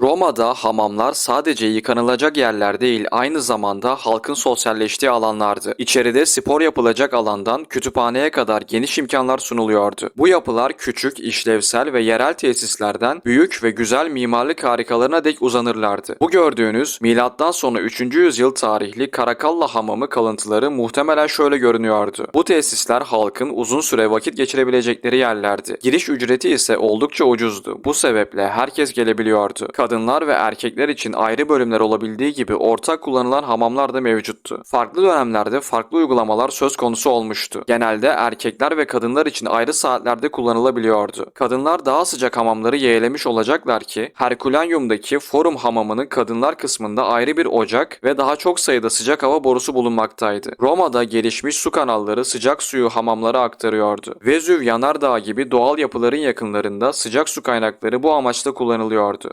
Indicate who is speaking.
Speaker 1: Roma'da hamamlar sadece yıkanılacak yerler değil, aynı zamanda halkın sosyalleştiği alanlardı. İçeride spor yapılacak alandan kütüphaneye kadar geniş imkanlar sunuluyordu. Bu yapılar küçük, işlevsel ve yerel tesislerden büyük ve güzel mimarlık harikalarına dek uzanırlardı. Bu gördüğünüz milattan sonra 3. yüzyıl tarihli Karakalla Hamamı kalıntıları muhtemelen şöyle görünüyordu. Bu tesisler halkın uzun süre vakit geçirebilecekleri yerlerdi. Giriş ücreti ise oldukça ucuzdu. Bu sebeple herkes gelebiliyordu. Kadınlar ve erkekler için ayrı bölümler olabildiği gibi ortak kullanılan hamamlar da mevcuttu. Farklı dönemlerde farklı uygulamalar söz konusu olmuştu. Genelde erkekler ve kadınlar için ayrı saatlerde kullanılabiliyordu. Kadınlar daha sıcak hamamları yeğlemiş olacaklar ki Herkulaneum'daki Forum hamamının kadınlar kısmında ayrı bir ocak ve daha çok sayıda sıcak hava borusu bulunmaktaydı. Roma'da gelişmiş su kanalları sıcak suyu hamamlara aktarıyordu. Vezüv yanardağı gibi doğal yapıların yakınlarında sıcak su kaynakları bu amaçla kullanılıyordu.